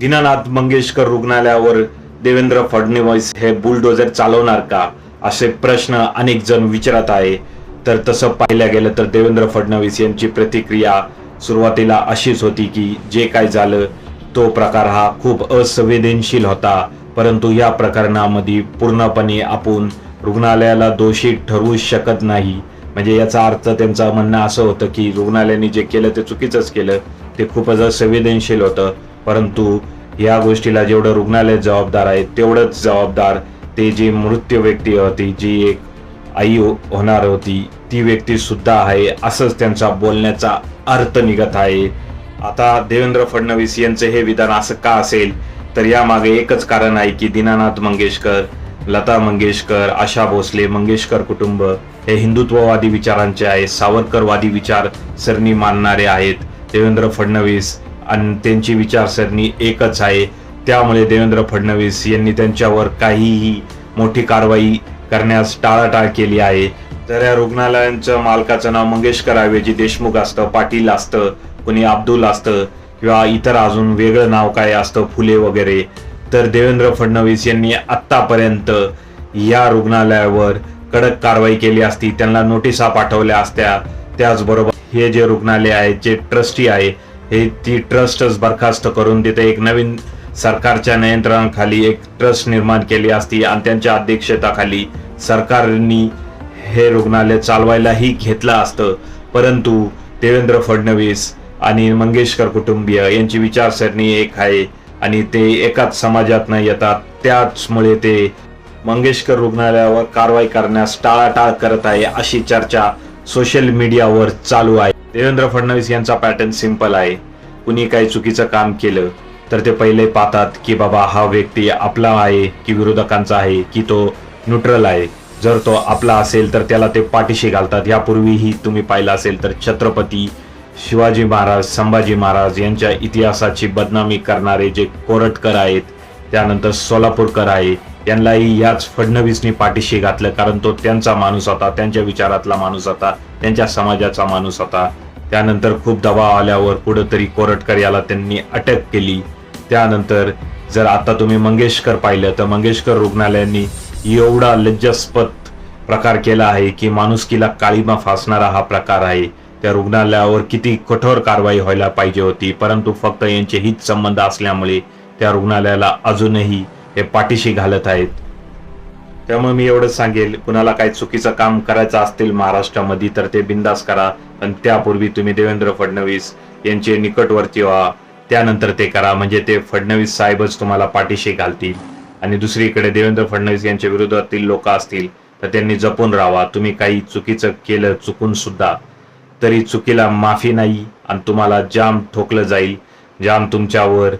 दीनानाथ मंगेशकर रुग्णालयावर देवेंद्र फडणवीस हे बुलडोजर चालवणार का? असे प्रश्न अनेक जण विचारत आहे. तर तसं पाहिलं गेलं तर देवेंद्र फडणवीस यांची प्रतिक्रिया सुरुवातीला अशीच होती की जे काय झालं तो प्रकार हा खूप असंवेदनशील होता. परंतु या प्रकरणामध्ये पूर्णपणे आपण रुग्णालयाला दोषी ठरवू शकत नाही. म्हणजे याचा अर्थ त्यांचं म्हणणं असं होतं की रुग्णालयाने जे केलं ते चुकीचंच केलं. ते खूपच असंवेदनशील होतं. परंतु या गोष्टीला जेवढं रुग्णालय जबाबदार आहे तेवढंच जबाबदार ते जी मृत्यू व्यक्ती होती जी एक आई हो, होणार होती ती व्यक्ती सुद्धा आहे असंच त्यांचा बोलण्याचा अर्थ निघत आहे. आता देवेंद्र फडणवीस यांचं हे विधान असं का असेल? तर यामागे एकच कारण आहे की दीनानाथ मंगेशकर लता मंगेशकर आशा भोसले मंगेशकर कुटुंब हे हिंदुत्ववादी विचारांचे आहे सावरकरवादी विचार सरणी मानणारे आहेत. देवेंद्र फडणवीस आणि त्यांची विचारसरणी एकच आहे. त्यामुळे देवेंद्र फडणवीस यांनी त्यांच्यावर काहीही मोठी कारवाई करण्यास टाळाटाळ केली आहे. तर या रुग्णालयांचं मालकाचं नाव मंगेशकर ऐवजी देशमुख असतं पाटील असतं कुणी अब्दुल असतं किंवा इतर अजून वेगळं नाव काय असतं फुले वगैरे. तर देवेंद्र फडणवीस यांनी आत्तापर्यंत या रुग्णालयावर कडक कारवाई केली असती. त्यांना नोटिसा पाठवल्या असत्या. त्याचबरोबर हे जे रुग्णालय आहे जे ट्रस्टी आहे हे ती ट्रस्टच बरखास्त करून तिथे एक नवीन सरकारच्या नियंत्रणाखाली एक ट्रस्ट निर्माण केली असती आणि त्यांच्या अध्यक्षताखाली सरकारनी हे रुग्णालय चालवायलाही घेतलं असतं. परंतु देवेंद्र फडणवीस आणि मंगेशकर कुटुंबीय यांची विचारसरणी एक आहे आणि ते एकाच समाजात न येतात. त्याचमुळे ते मंगेशकर रुग्णालयावर कारवाई करण्यास टाळाटाळ करत आहे अशी चर्चा सोशल मीडियावर चालू आहे. देवेंद्र फडणवीस यांचा पॅटर्न सिंपल आहे. कुणी काही चुकीचं काम केलं तर ते पहिले पाहतात की बाबा हा व्यक्ती आपला आहे की विरोधकांचा आहे की तो न्यूट्रल आहे. जर तो आपला असेल तर त्याला ते पाठीशी घालतात. यापूर्वीही तुम्ही पाहिलं असेल तर छत्रपती शिवाजी महाराज संभाजी महाराज यांच्या इतिहासाची बदनामी करणारे जे कोरटकर आहेत त्यानंतर सोलापूरकर आहे यांनाही याच फडणवीसनी पाठीशी घातलं कारण तो त्यांचा माणूस होता त्यांच्या विचारातला माणूस होता त्यांच्या समाजाचा माणूस होता. त्यानंतर खूप दबाव आल्यावर कुठंतरी कोरटकर याला त्यांनी अटक केली. त्यानंतर जर आता तुम्ही मंगेशकर पाहिलं तर मंगेशकर रुग्णालयांनी एवढा लज्जास्पद प्रकार केला आहे की माणुसकीला काळीमा फासणारा हा प्रकार आहे. त्या रुग्णालयावर किती कठोर कारवाई व्हायला पाहिजे होती परंतु फक्त यांचे हित संबंध असल्यामुळे त्या रुग्णालयाला अजूनही हे पाठीशी घालत आहेत. त्यामुळे मी एवढंच सांगेल कुणाला काही चुकीचं काम करायचं असतील महाराष्ट्रामध्ये तर ते बिंदास करा. पण त्यापूर्वी तुम्ही देवेंद्र फडणवीस यांचे निकटवर्ती व्हा. त्यानंतर ते करा. म्हणजे ते फडणवीस साहेबच तुम्हाला पाठीशी घालतील. आणि दुसरीकडे देवेंद्र फडणवीस यांच्या विरोधातील लोक असतील तर त्यांनी जपून राहावा. तुम्ही काही चुकीचं केलं चुकून सुद्धा. तरी चुकीला माफी नाही आणि तुम्हाला जाम ठोकलं जाईल. जाम तुमच्यावर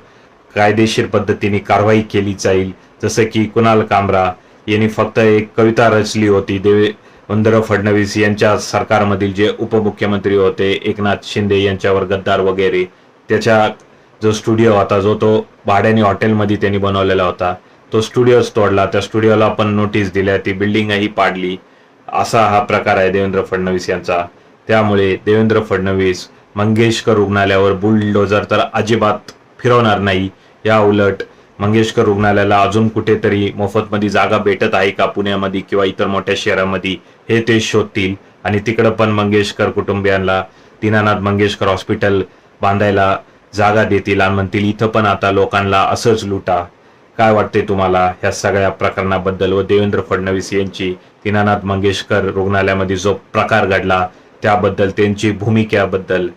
कायदेशीर पद्धतीने कारवाई केली जाईल. जसं की कुणाल कामरा यांनी फक्त एक कविता रचली होती देवे देवेंद्र फडणवीस यांच्या सरकारमधील जे उपमुख्यमंत्री होते एकनाथ शिंदे यांच्यावर गद्दार वगैरे त्याच्या जो स्टुडिओ होता जो तो भाड्याने हॉटेलमध्ये त्यांनी बनवलेला होता तो स्टुडिओच तोडला. त्या स्टुडिओला पण नोटीस दिल्या ती बिल्डिंगही पाडली. असा हा प्रकार आहे देवेंद्र फडणवीस यांचा. त्यामुळे देवेंद्र फडणवीस मंगेशकर रुग्णालयावर बुलडोजर तर अजिबात फिरवणार नाही. या उलट मंगेशकर रुग्णालयाला अजून कुठेतरी मोफतमध्ये जागा भेटत आहे का पुण्यामध्ये किंवा इतर मोठ्या शहरामध्ये? हे ते शोधतील. आणि तिकडं पण मंगेशकर कुटुंबियांना दीनानाथ मंगेशकर हॉस्पिटल बांधायला जागा देतील आणि म्हणतील इथं पण आता लोकांना असंच लुटा. काय वाटते तुम्हाला ह्या सगळ्या प्रकरणाबद्दल? व देवेंद्र फडणवीस यांची दीनानाथ मंगेशकर रुग्णालयामध्ये जो प्रकार घडला त्याबद्दल त्यांची भूमिकेबद्दल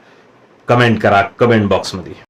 कमेंट करा कमेंट बॉक्समध्ये